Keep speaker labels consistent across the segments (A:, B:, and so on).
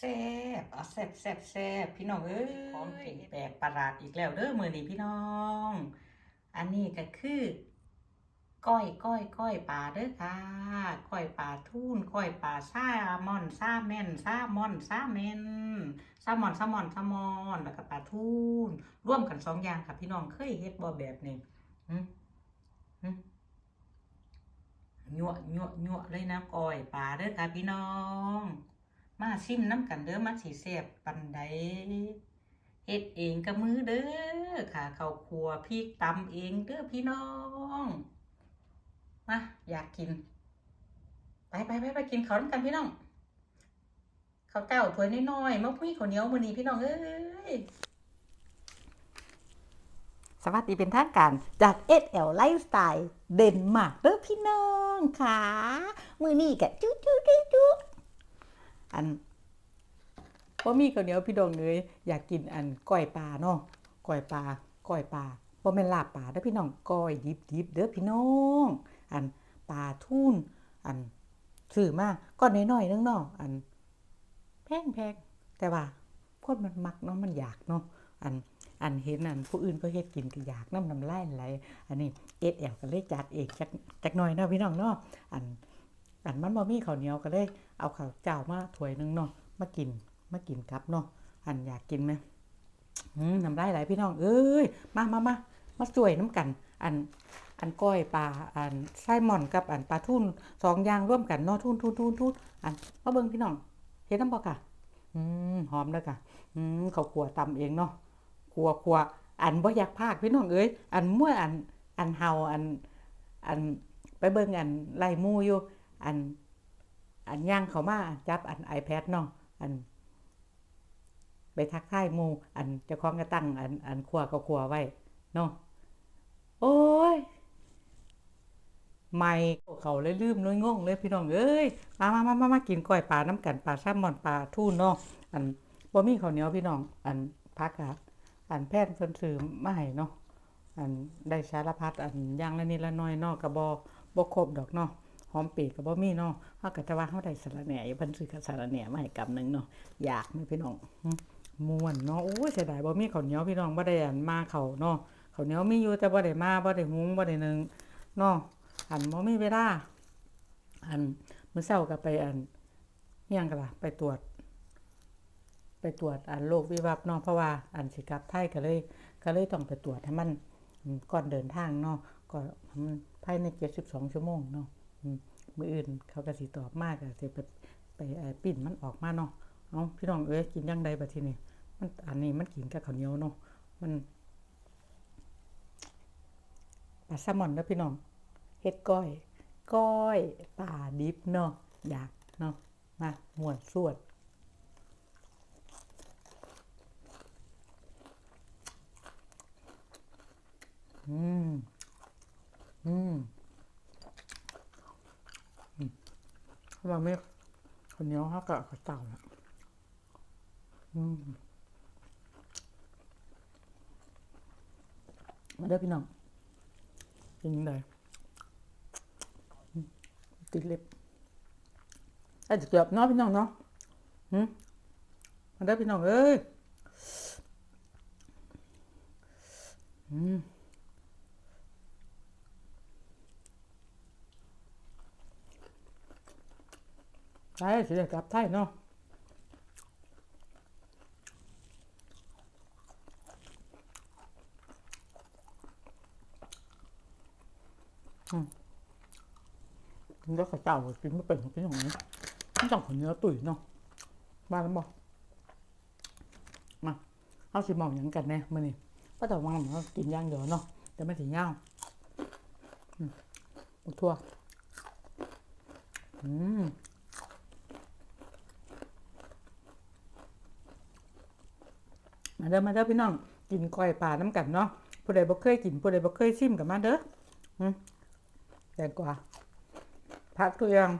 A: แซ่บเอาแซ่บแซ่บแซ่บพี่น้องเอ้ยของกินแปลกประหลาดอีกแล้วเด้อมือนี้พี่น้อง อันนี้ก็คือก้อยก้อยก้อยปลาเด้อค่ะก้อยปลาทูนก้อยปลาซ่ามอนซาแมนซ่ามอนซาแมนซ่ามอนซ่ามอนซ่ามอนแล้วก็ปลาทูนร่วมกันสองอย่างค่ะพี่น้องเคยเฮ็ดบ่แบบนี้ยั่วยั่วยั่วเลยนะก้อยปลาเด้อค่ะพี่น้อง มาซิมน้ำกันเด้อมาสีแซ่บปันใดเฮ็ดเองกับมือเด้อค่ะข้าวครัวพริกตำเองเด้อพี่น้องมาอยากกิน ไปไปไปไปกินข้าวน้ำกันพี่น้องข้าวเจ้าถ้วยน้อยๆมะพร้าวข้าวเหนียวมือนี้พี่น้องเอ้ย
B: สวัสดีเป็นทางการจาก SL Lifestyle เดนมาร์กเด้อพี่น้องค่ะ มือนี้กะจุ๊จุ๊จุ๊จุ๊ อันพ่มีข้าวเหนียวพี่ดองเลยอยากกินอันก้อยปลาเนาะก้อยปลาก้อยปลาบ่แม่นลาบปลาเด้อพี่น้องก้อยดิบดิบๆเด้อพี่น้อง อันปลาทูนอันซื้อมาก้อนน้อยๆนึงเนาะอันแพงแพงๆแต่ว่าคนมันมักเนาะมันอยากเนาะอันอันเห็นอันผู้อื่นก็เฮ็ดกินก็อยากน้ำน้ำไลายไหลอันนี้เอ็ดแอลก็เลยจัดเองจักจักหน่อยเนาะพี่น้องเนาะอัน อันมันบ่มีข้าวเหนียวก็เลยเอาข้าวเจ้ามาถ้วยนึงเนาะมากินมากินกับเนาะอันอยากกินไหมอืมน้ำลายไหลพี่น้อง เอ้ยมามามามาสวยน้ำกัน อันอันก้อยปลาอันไส้หม่อนกับอันปลาทุ่นสองอย่างร่วมกันเนาะทุ่นทุ่นทุ่นทุ่นอันมาเบิ่งพี่น้องเฮ็ดน้ำบ่ค่ะอืมหอมเด้อค่ะอืมข้าขัวตำเองเนาะครัวครัวอันบ่อยากพากพี่น้องเอ้ยอันมั่วอันอันเฮาอัน อันไปเบิ่งอันไล่มู่อยู่ อันอันย่างเขามาจับอัน iPad เนาะอัน ไปทักทายมูอันเจ้าของก็ตั้งอันอันครัวก็ครัวไว้เนาะโอ้ยไม่เขาเลยลืมเลยงงเลยพี่น้องเอ้ยมามามามามากินก้อยปลาน้ำกันปลาแซลมอนปลาทูนเนาะอันบ่มีข้าวเหนียวพี่น้องอันพักอะอันแพทย์เพิ่นซื้อมาให้เนาะอันได้สารพัดอันอย่างละนิดละน้อยเนาะก็บ่บ่ครบดอกเนาะ หอมปีกก็บ่มีเนาะเฮาก็จะว่าเฮาได้สารแหน่อยู่เพิ่นซื้อกับสารแหน่มาให้กำหนึ่งเนาะอยากไหมพี่น้องม่วนเนาะโอ้เสียดายบ่มีข้าวเหนียวพี่น้องบ่ได้อันมาเขาเนาะข้าวเหนียวมีอยู่แต่บ่ได้มาบ่ได้หุงบ่ได้นึ่งเนาะอันบ่มีเวลาอันมื้อเช้าก็ไปอันอิหยังก็ล่ะไปตรวจ ไปตรวจอันโรควิวับเนาะเพราะว่าอันสิกลับไทยก็เลยก็เลยต้องไปตรวจให้มันก่อนเดินทางเนาะก็มันภายใน72ชั่วโมงเนาะ มืออื่นเขาก็สิตอบมากก็สิไปไปเอ่อปิ้นมันออกมาเนาะเอาพี่น้องเอ้ยกินจังไดบัดทีนี้มันอันนี้มันกินกับข้าวเหนียวเนาะมันปลาแซลมอนเด้อพี่น้องเฮ็ดก้อย ก้อยปลาดิบเนาะอยากเนาะมาหมวนสวดอืมอืม อืม เราไม่คนเนียเขากับข้าเต่าน่ะอืมมาเด้อพี่น้องกินเลยติดเล็บไอ้จะเกือบเนาะพี่น้องเนาะอืมมาเด้อพี่น้องเอ้ยอืม ใช่สิได้กลับไทยเนาะอืมกินแล้วข้าวเจ้ากินไม่เป็นกินอย่างนี้ไม่ต้องขนเนื้อตุ๋ยเนาะบ้านแล้วบอกมาเอาสิมองอย่างกันแน่มื่อนี้ป้าแต่ว่ามันกินย่างเดียวเนาะแต่ไม่ถึงย่างอืมทั่วอืม มาเด้อมาเด้อพี่น้องกินก้อยปลาน้ำกันเนาะผู้ใดบ่เคยกินผู้ใดบ่เคยชิมกับมาเด้อแตงกว่าพักตัวอยัง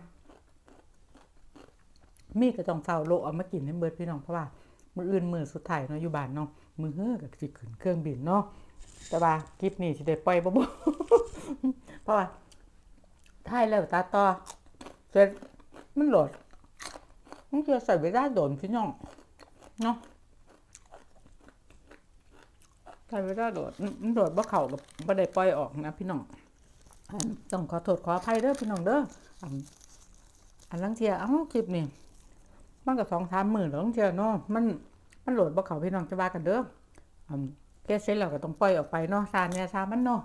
B: มีก็ต้องเฝ้าโลเอามากินให้เบิดพี่น้องเพราะว่ามืออื่นมือสุดท้ายเนาะอยู่บ้านเนาะมือเฮ้อกับสิขึ้นเครื่องบินเนาะแต่ว่าคลิปนี้สิได้ปล่อยบ่บ่เพราะว่าถ่ายแล้วตาต่อเสร็จมันโหลดมันจะใส่เวลาโดนพี่น้องเนาะ ใส่เวลาโดดอืมมันโดดบ่เข่ากับบ่ได้ปล่อยออกนะพี่น้องต้องขอโทษขออภัยเด้อพี่น้องเด้ออันอันลังเทียเอ้าคลิปนี่มันก็สองสามหมื่นแล้วลังเทียเนาะมันมันโหลดบ่เข่าพี่น้องจะว่ากันเด้ออันแก้เสร็จแล้วก็ต้องปล่อยออกไปเนาะซาเนี่ยซามันเนาะ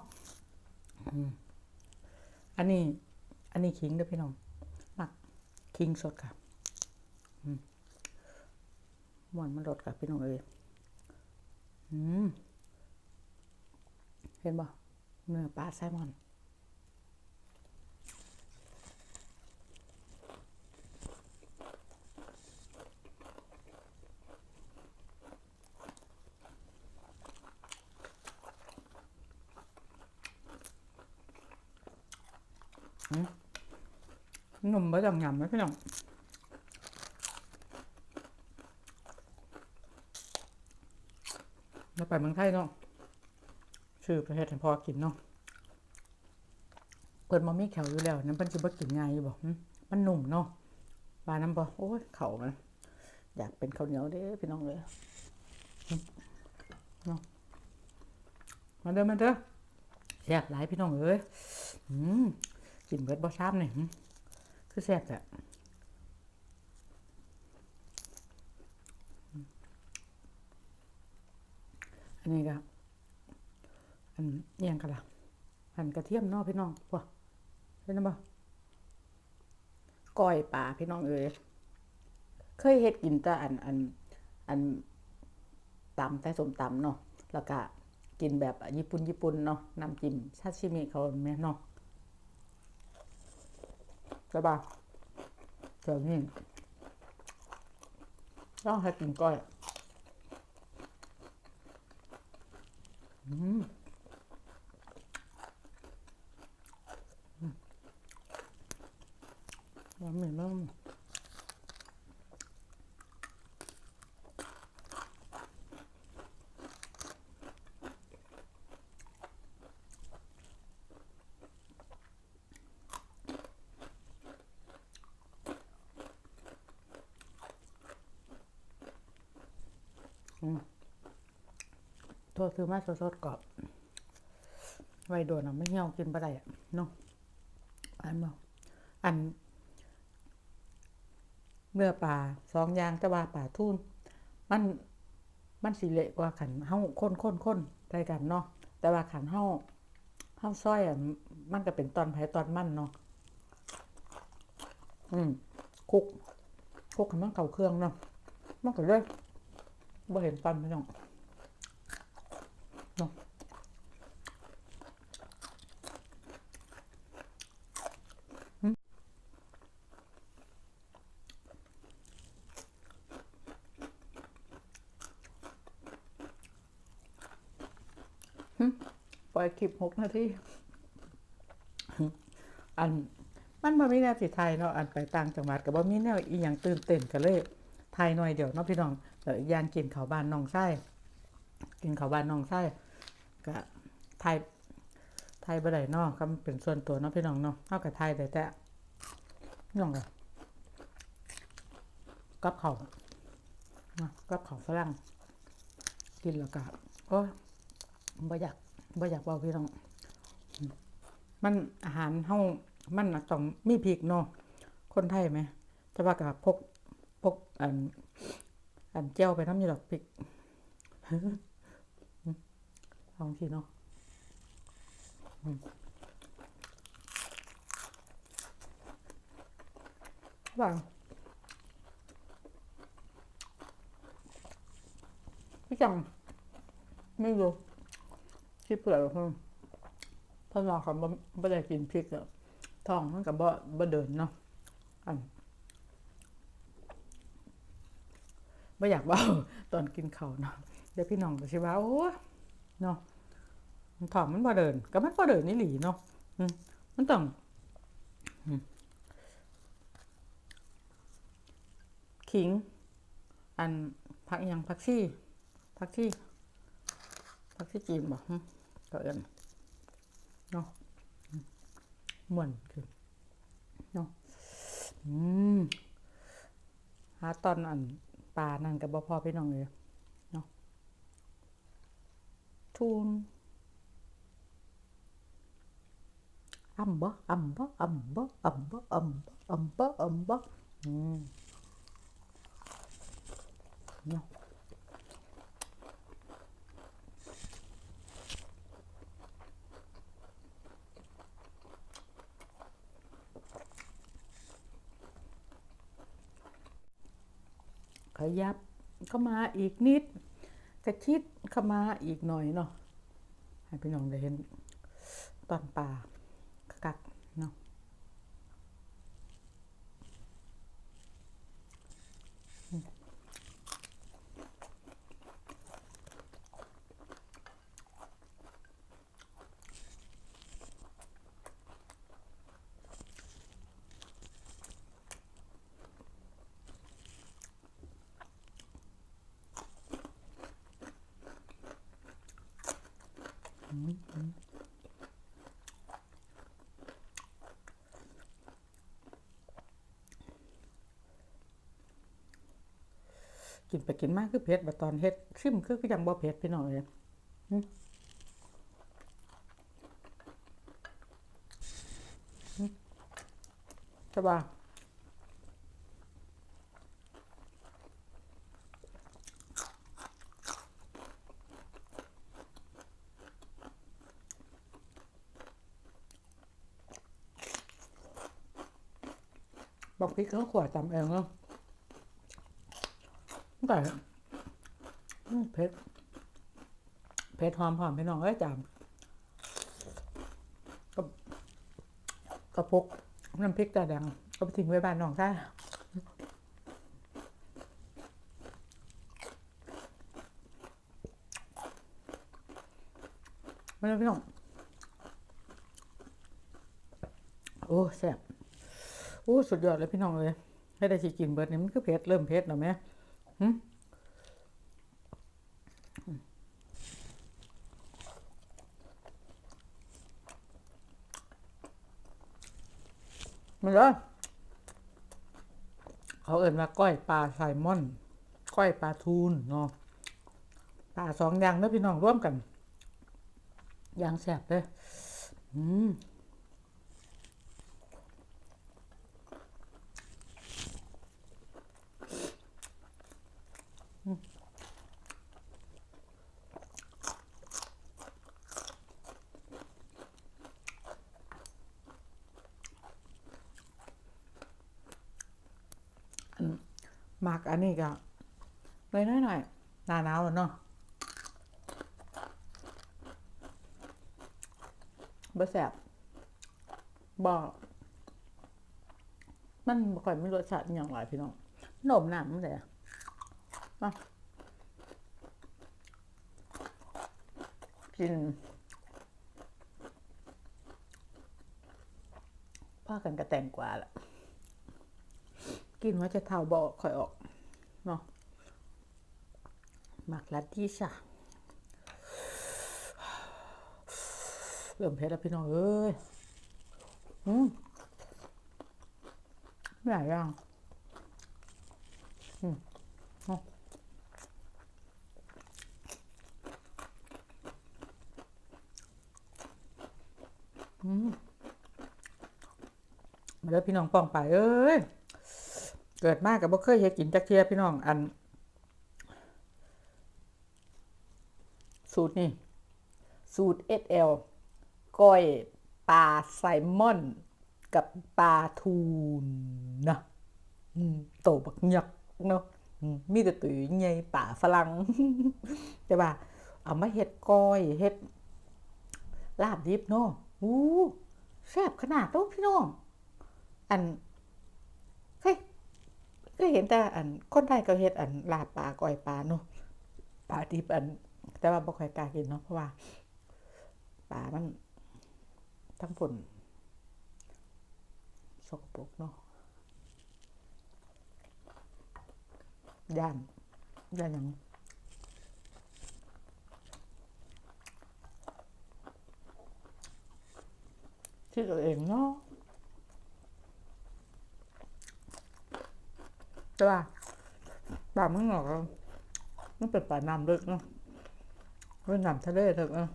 B: อันนี้ อันนี้ขิงเด้อพี่น้องมักขิงสดค่ะหวานมันรสกับพี่น้องเอ้ยอืม เห็นบ่เนื้อปลาแซลมอนอืมหนุ่มบ่ต้องยำไหมพี่น้องแล้วไปเมืองไทยเนาะ ชื่อประเทศให้พอกินเนาะเปิดมามีแขวอยู่แล้วนั่นเป็นสิบ่กินง่ายอยู่บอกมันหนุ่มเนาะบาน้ำบ่โอ้ยเข่ามันอยากเป็นข้าวเหนียวเด้พี่น้องเลยเนาะมาเด้อมาเด้อแซ่บหลายพี่น้องเอ้ยอืมกินเบิดบ่ซ้ำนี่หึคือแซ่บแหละอันนี้ก็ อันเอียงกันละหั่นกระเทียมนอกพี่น้องว่ะเห็นไหมบ่ก้อยปลาพี่น้องเอ้ยเคยเฮ็ดกินแต่อันอันอันตำแต่สมตำเนาะแล้วก็กินแบบญี่ปุ่นญี่ปุ่นเนาะน้ำจิ้มซาชิมิเขาแม่เนาะใช่ป่ะเดี๋ยวนี้ต้องให้กินก้อยอืม หวาเหมือนน้ำโทษคือมาสดๆกรอบไว้โดนอะไม่เหี่ยวกินบ่ได้อะเนาะอันบ่อัน เมื่อปลาสองอย่างแต่ว่าปลาทูนมันมันสิเละกว่าขันเฮาค้นค้นค้นใส่กันเนาะแต่ว่าขันเฮาเฮาซอยอะมันก็เป็นตอนไผตอนมันเนาะอืมคลุกคลุกขันมันเข่าเครื่องเนาะมันก็เลยบ่เห็นตอนพี่น้อง ปล่อย คลิปหกนาทีอันมันบ่มีแนวสิไทยเนาะอันไปต่างจังหวัดก็บ่มีแนวอีหยังตื่นเต้นกันเลยไทยหน่อยเดียวเนาะพี่น้องแล้วอีกอย่างกินข้าวบ้านน้องไส้กินข้าวบ้านน้องไส้ก็ไทยไทยบ่ได้เนาะก็มันเป็นส่วนตัวเนาะพี่น้องเนาะเฮาก็ไทยได้แต่น้องก็กับข้าวเนาะกับข้าวฝรั่งกินแล้วก็โอ้บ่อยาก บ่อยากเว้าพี่น้อง มันอาหารเฮามันต้องมีพริกเนาะคนไทยไหมแต่ว่าก็พกพกอัน อันเจียวไปน้ำอยู่ดอกพริกลองสิเนาะว่างพี่จังไม่รู้ ที่เปลือกเพิ่มพราะเราเขาบ่บ่ได้กินพริกอะท้องมันก็บ่บ่เดินเนาะอันบ่อยากเว้าตอนกินเขาเนาะเดี๋ยวพี่น้องก็สิว่าโอ้เนาะมันท้องมันบ่เดินก็มันบ่เดินนี่หลีเนาะอันต้องขิง อันผักยังผักชีผักชีผักที่จีนบอก เอินเนาะม่วนคือเนาะอืมหาตอนอันปลานั่นกับบ่พอพี่น้องเลยเนาะทูนอ่ำบ่อ่ำบ่อ่ำบ่อ่ำบ่อ่ำบ่อ่ำบ่อ่ำบ่อืมเนาะข ยับเข้ามาอีกนิด กระชิดเข้ามาอีกหน่อยเนาะให้พี่น้องได้เห็นตอนป่ากักเนาะ กินไปกินมากคือเผ็ดแบบตอนเฮ็ดชิมคือก็ยังบ่เผ็ดพี่น้องเลยใช่ป่ะบอกพริกเขาขวดตำเองเนาะ แต่เผ็ดเผ็ดหอมหอมพี่น้องเอ้ยจามก็กระพกน้ำพริกตาแดงก็ไปทิ้งไว้บ้านน้องได้มาแล้วพี่น้อง โอ้แซ่บโอ้ สุดยอดเลยพี่น้องเลยให้ได้สิกินเบิร์ดนี่มันคือเผ็ด เริ่มเผ็ดแล้วแม่ หึมันเลยเขาเอ่นว่าก้อยปลาไซมอน ก้อยปลาทูนเนาะปลาสองอย่างเด้อพี่น้องร่วมกัน อย่างแซ่บเลยอืม หมัก อันนี้ก็เลยน้อยหน่อยหนาหนาวแล้วเนาะบ่แสบบ่มันบ่ค่อยมีรสชาติอย่างไรพี่น้องหนมหนำเลยอะมากินพากันกระแตงกว่าละกินว่าจะเท่าบอกค่อยออก เนาะหมักลัดที่จ้ะเริ่มเผ็ดแล้วพี่น้องเอ้ยอืมไม่หลายอย่างอืมอาอืมมาแล้วพี่น้องป้องไปเอ้ย เกิดมากกับบ่เคยเฮ็ดกินจักเทียพี่น้องอัน สูตรนี่ สูตร SL ก้อยปลาไซมอน กับปลาทูนนะโตบักยักเนาะมีแต่ตัวใหญ่ป่าฝรั่งแต่ว่า เอามาเฮ็ดก้อยเฮ็ดลาบดิบเนาะอู้แซ่บขนาดโตพี่น้อง อัน ก็เห็นแต่อันคนไทยก็เฮ็ดอันลาบปลาก้อยปลาเนาะปลาดิบอัน แต่ว่าบ่ค่อยกล้ากินเนาะเพราะว่าปลามันทั้งผลสกปรกเนาะย่านย่านหยังที่ตัวเองเนาะ แต่ว่าปลามันหรอกมันเป็นปลาน้ำลึกเนาะเป็นน้ำทะเลถอะเนาะ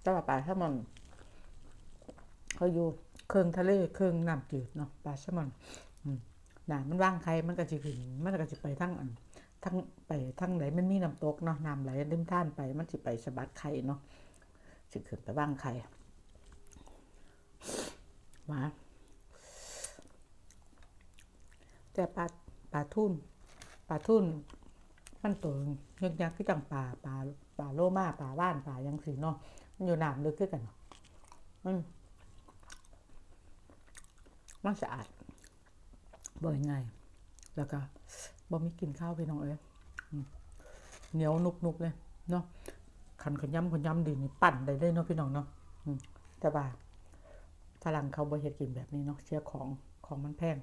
B: แต่ว่าปลาแซลมอนเขาอยู่เครื่องทะเลเครื่องน้ำจืดเนาะปลาแซลมอนอืมน้ำมันว่างใครมันก็จะขึ้นมันก็จะไปทั้งอันทั้งไปทั้งไหนมันมีน้ำตกเนาะน้ำไหลริมท่านไป มันจะไปสะบัดไข่เนาะสิขึ้นไปว่างไข่มาแต่ปลา ปลาทุ่นปลาทุ่นมันตัวยักยักษ์คือจังปลาปลาปลาโลมาปลาว่านปลายังสีเนาะมันอยู่น้ำลึกคือกันเนาะมันมันสะอาดบ่อยง่ายแล้วก็บ่มีกินข้าวพี่น้องเอ้ยอืมเหนียวนุบนุบเลยเนาะขันขย้ำขยำดีนี่ปั่นได้เลยเนาะพี่น้องเนาะอืมแต่ว่าฝรั่งเขาบ่เฮ็ดกินแบบนี้เนาะเชื่อของของมันแพง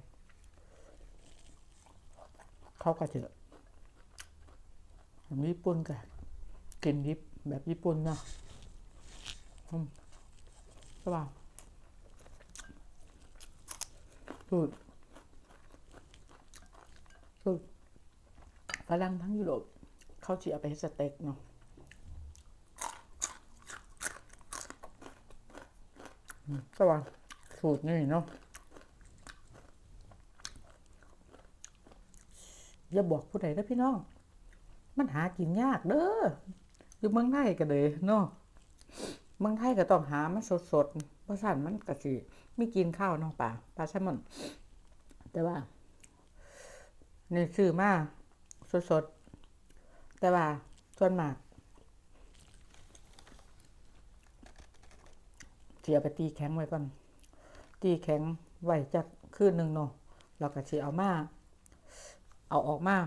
B: เขาก็เจอญี่ปุ่นก็กินยิบแบบญี่ปุ่นเนาะอืมใช่ป่ะสูตรสูตรฝรั่งทั้งยุโรปเขาจะเอาไปสเต็กเนาะอืมใช่ป่ะสูตรนี่เนาะ อย่าบอกผู้ใดนะพี่น้อง มันหากินยากเด้ออยู่เมืองไทยก็เลยเนาะเมืองไทยก็ต้องหามันสดๆเพราะฉะนั้นมันก็สิไม่กินข้าวเนาะป่าปลาแซลมอนแต่ว่านี่ซื้อมาสดๆแต่ว่าส่วนมากสิเอาไปตีแข็งไว้ก่อน ตีแข็งไว้จักคืนหนึ่งเนาะเราก็สิเอามา เอาออกมา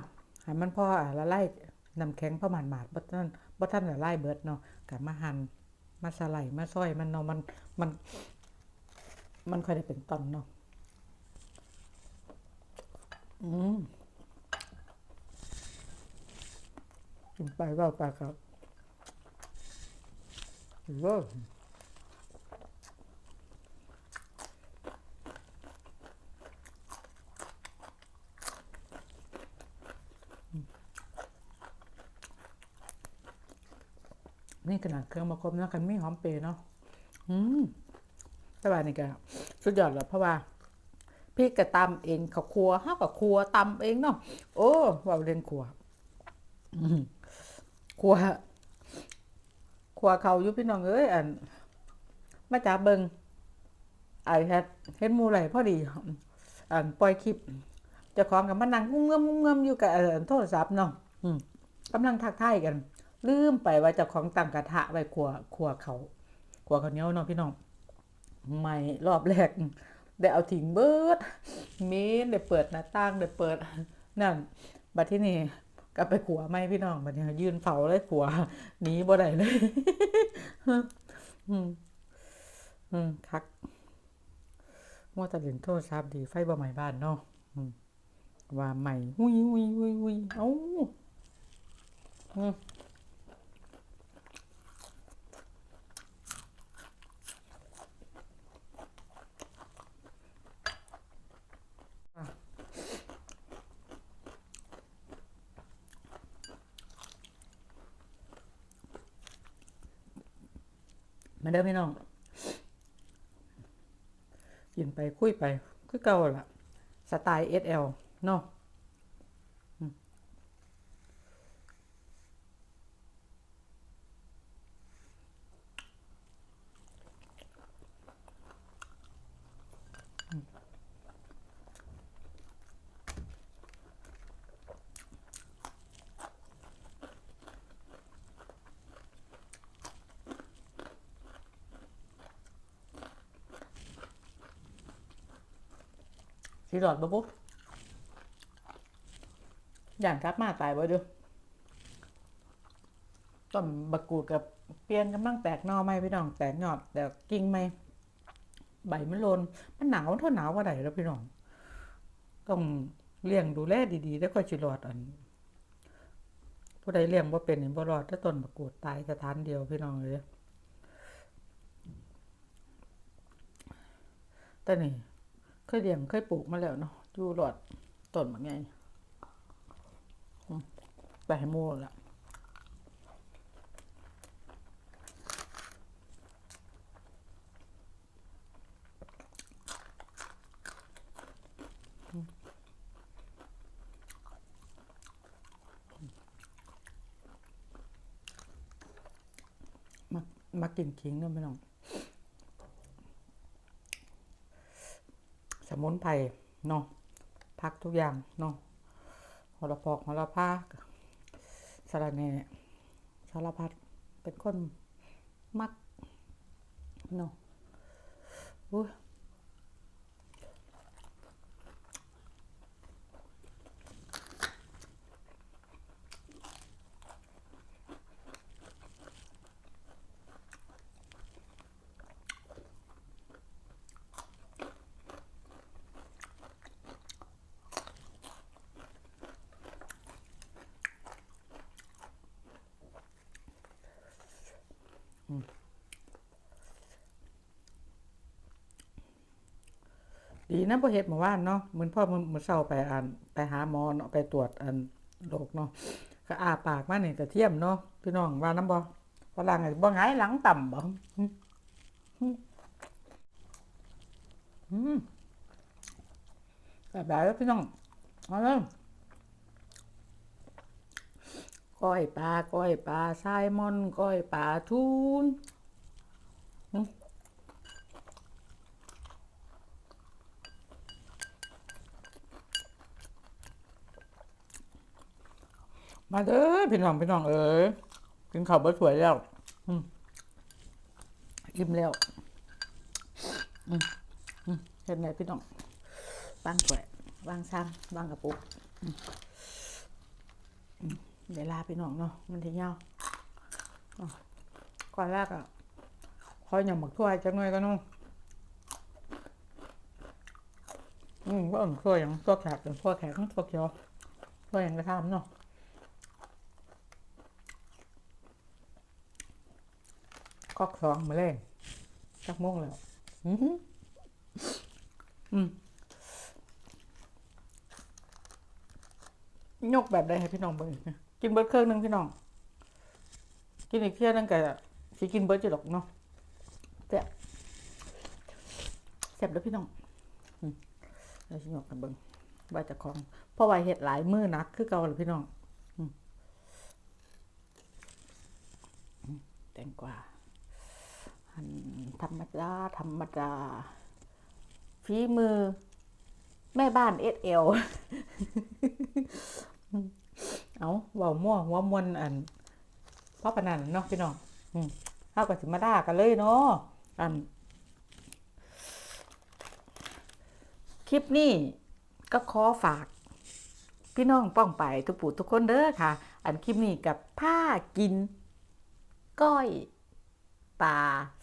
B: ให้มันพออะละลายน้ำแข็งพอหมาดหมาดบ่ท่านบ่ท่านละลายเบิดเนาะกับมาหั่นมาสไลด์มาซอยมันเนาะมันมัน มันค่อยได้เป็นตอนเนาะอืมกินไปว่าไปครับเว้ย นี่ขนาดเครื่องมาครบนะกันไม่หอมเปรย์เนาะอืมแต่ว่านี่ก็สุดยอดแล้วเพราะว่าพี่ก็ตำเองเขาครัวห้ากับครัวตำเองเนาะโอ้ว่าเรียนครัวครัวครัวเขาอยู่พี่น้องเอ้ยอันมาจากเบิงไอ้แฮดเห็นหมูไหลพอดีอันปล่อยคลิปจะของกับมานั่งงุ้มเงมงุ้มเงมอยู่กับโทรศัพท์เนาะกำลังทักทายกัน ลืมไปว่าเจ้าของตั้งกระทะไว้ครัวครัวเขาครัวเขาเนียวเนาะพี่น้องใหม่รอบแรกได้เอาทิ้งเบิดเมนได้เปิดหน้าต่างได้เปิดนั่นบัดที่นี่ก็ไปขัวไม่พี่น้องบัดนี้ยืนเผาเลยขัวหนีบ่ได้เลยอืมอืมคักมัวแตะเล่นโทรศัพท์ดีไฟบ่ใหม่บ้านเนาะอืมว่าใหม่หุยหุยหุยหุยเอ้าอืม มาเด้อพี่น้องกินไปคุยไป คือเก่าล่ะ สไตล์ SL เนาะ สิหลอดบ่ปุ๊บอย่างกลับมาตายบ่เด้อต้นบักกูดกับเปลี่ยนกำลังแตกนอไหมพี่น้องแตกยอดแต่กิ่งไหมใบมันโลนมันหนาวเท่าหนาวว่าใดแล้วพี่น้องต้องเลี้ยงดูแลดีๆ แล้วก็สิรอดอัน ผู้ใดเลี้ยงบ่าเป็นนี่บ่รอดถ้าต้นบักกูดตายสถานเดียวพี่น้องเลยแต่นี่ ยเลี้ยงเคยปลูกมาแล้วเนาะอยู่หลอดต้นแบบไงอืมไปให้มูละมามากินขิงเนาะพี่น้อง ส มุนไพรเนาะพักทุกอย่างเนาะหอระพอกหอระพาสาระแหน่สารพัดเป็นคนมักเนาะอุ้ย ดีนะพอเฮ็ดเมื่อวานเนาะเหมือนพ่อมือมือเช้าไปอ่านไปหาหมอเนาะไปตรวจอันโรคเนาะก็อาปากมานี่กระเทียมเนาะพี่น้องว่าน้ำบ่ฝรั่งไอ้บ่หงหลังต่ำบ่อืมแบบแล้วพี่น้องเอาเลยก้อยปลาก้อยปลาไซมอนก้อยปลาทูน มาเด้อพี่น้องพี่น้องเอ๋ยกินข้าวบะสวยแล้วอิ่มแล้วเห็นไหมพี่น้องวางสวยวางซ้ำวางกระปุกเดี๋ยวลาพี่น้องเนาะมันทีเงาก่อนแรกอะคอยหย่ำหมักถ้วยจังหน่อยก็น้องอืมว่าอ่นถ้วยอย่างตัวแขกเป็นถ้วแขกทั้งตัวเขียวถ้วยอย่างกระทำเนาะ อกสองมาเลยจักโมงแล้วอืมยกแบบใดให้พี่น้องเบิ่งกินเบิร์ดเครื่องหนึงพี่น้อง กินอีกเที่ยหนึงก็สิกินเบิร์ดจะหรอกเนาะแซ่บแซ่บเด้อพี่น้องอืมเดี๋ยวสิยกกันเบิ่งว่าจะของเพราะว่าเฮ็ดหลายมื้อนักคือเก่าเลยพี่น้องอืมแตงกวา ธรรมดา ธรรมดาฝีมือ แม่บ้านเอสเอลเอาเว่ามั่วหัวมวนอันพ่อปนันเนาะพี่น้องเข้ากับสิมาด่ากันเลยเนาะอัน คลิปนี้ก็ขอฝาก พี่น้องป้องไปทุกปู่ทุกคนเด้อค่ะ อันคลิปนี้กับผ้ากิน ก้อย ปลา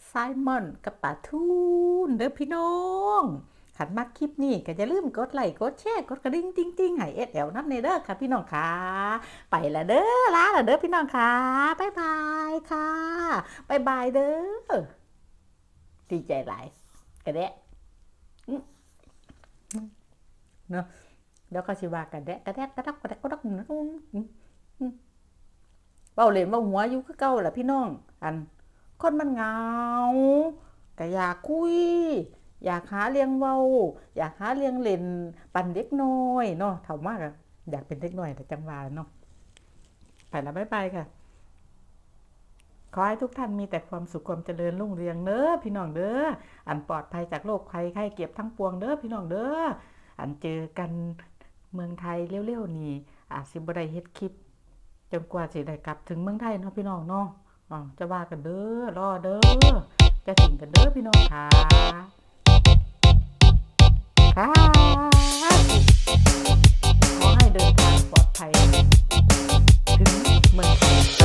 B: ไซมอนกับปลาทูนเด้อพี่น้องขันมักคลิปนี้ก็อย่าลืมกดไลค์กดแชร์กดกระดิ่งติ้งติ้งให้เอสเอลน้ำในเด้อค่ะพี่น้องค่ะ ไปละเด้อลาละเด้อพี่น้องค่ะบ๊ายบายค่ะบ๊ายบายเด้อดีใจหลายกระเดะเนาะเดี๋ยวก็สิวากันแดะกระแดะกระดักกระแดะกระดักนะอื้ออื้ออื้อเบ้าเล่นเบ้าหัวอยู่คือเก่าแหละพี่น้องอัน คนมันเหงาก็อยากคุย อยากหาเลี้ยงเว้า อยากหาเลี้ยงเล่น ปั่นเด็กน้อยเนาะเท่ามากอะอยากเป็นเด็กน้อยแต่จังหวะเนาะไปแล้วบ๊ายบายค่ะ ขอให้ทุกท่านมีแต่ความสุขความเจริญรุ่งเรืองเด้อพี่น้องเด้ออันปลอดภัยจากโรคภัยไข้เก็บทั้งปวงเด้อพี่น้องเด้ออันเจอกันเมืองไทยเร็วๆนี่อาจสิบได้เฮ็ดคลิปจนกว่าสิได้กลับถึงเมืองไทยเนาะพี่น้องเนาะ อ๋อจะว่ากันเด้อรอเด้อจะถึงกันเด้อพี่น้องค่ะค่ะขอให้เดินทางปลอดภัยถึงเมืองไทย